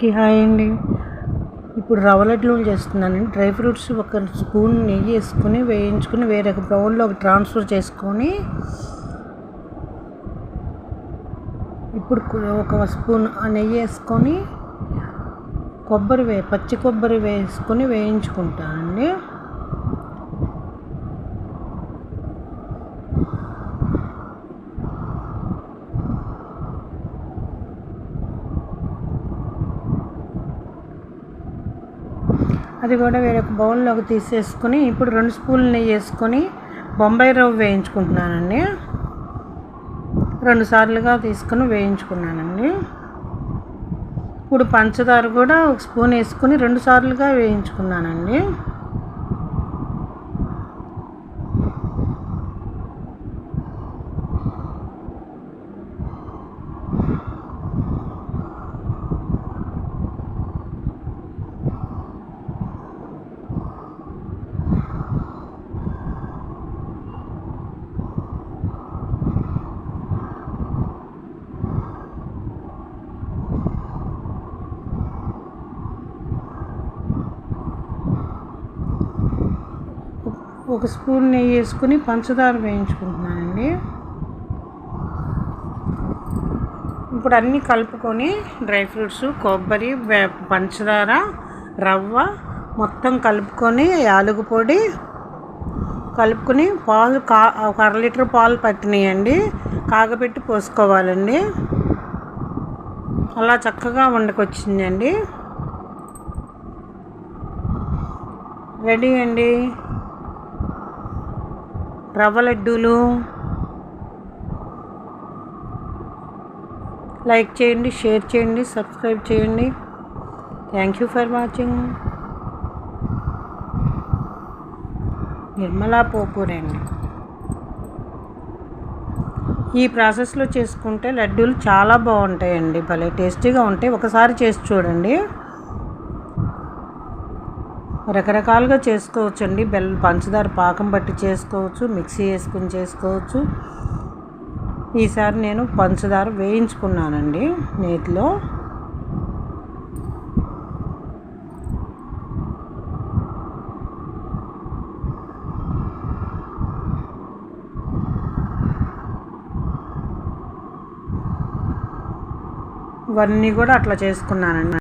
అందరికీ హాయ్ అండి. ఇప్పుడు రవ్వ లడ్డూలు చేస్తున్నానండి. డ్రై ఫ్రూట్స్ ఒక స్పూన్ నెయ్యి వేసుకొని వేయించుకొని వేరే బౌల్లోకి ట్రాన్స్ఫర్ చేసుకొని ఇప్పుడు ఒక స్పూన్ ఆ నెయ్యి వేసుకొని కొబ్బరి వే పచ్చి కొబ్బరి వేసుకొని వేయించుకుంటానండి. అది కూడా వేరొక బౌల్లోకి తీసేసుకుని ఇప్పుడు రెండు స్పూన్లు నెయ్యి వేసుకొని బొంబాయి రవ్వ వేయించుకుంటున్నానండి. రెండు సార్లుగా తీసుకొని వేయించుకున్నానండి. ఇప్పుడు పంచదార కూడా ఒక స్పూన్ వేసుకుని రెండు సార్లుగా వేయించుకున్నానండి. ఒక స్పూన్ నెయ్యి వేసుకుని పంచదార వేయించుకుంటున్నానండి. ఇప్పుడు అన్నీ కలుపుకొని డ్రై ఫ్రూట్స్ కొబ్బరి పంచదార రవ్వ మొత్తం కలుపుకొని యాలుగు పొడి కలుపుకొని పాలు కా ఒక అర లీటర్ పాలు పట్టినాయండి. కాగబెట్టి పోసుకోవాలండి. అలా చక్కగా వండుకొచ్చిందండి. రెడీ అండి. రవ్వ లడ్డూలు. లైక్ చేయండి షేర్ చేయండి సబ్స్క్రైబ్ చేయండి. Thank you for watching Nirmala పోపూరండి ఈ ప్రాసెస్లో చేసుకుంటే లడ్డూలు చాలా బాగుంటాయండి భలే టేస్టీగా ఉంటాయి. ఒకసారి చేసి చూడండి. రకరకాలుగా చేసుకోవచ్చు అండి బెల్లం పంచదార పాకం బట్టి చేసుకోవచ్చు మిక్సీ వేసుకుని చేసుకోవచ్చు. ఈసారి నేను పంచదార వేయించుకున్నానండి నేతిలో. ఇవన్నీ కూడా అట్లా చేసుకున్నానండి.